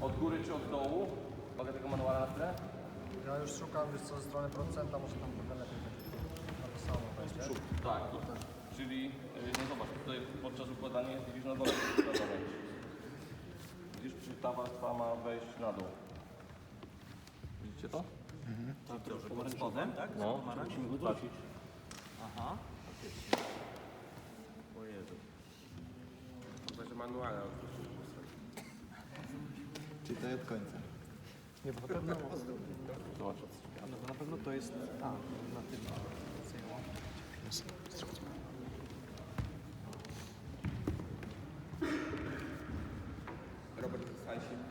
Od góry czy od dołu? Mogę tego manuala na chwilę? Ja już szukam, wiesz co, ze strony producenta, może tam trochę lepiej będzie napisane będzie. Tak. Czyli, yy, no zobacz, tutaj podczas układania jest widzisz na dole układane. Widzisz, czy ta warstwa ma wejść na dół. Widzicie to? Pod spodem, tak? No, musimy wytracić. Aha. manuala Czytaj od końca. Nie, bo na pewno... Zobacz. No, na pewno to jest... A, na tym zajęło. Robert Stajsik.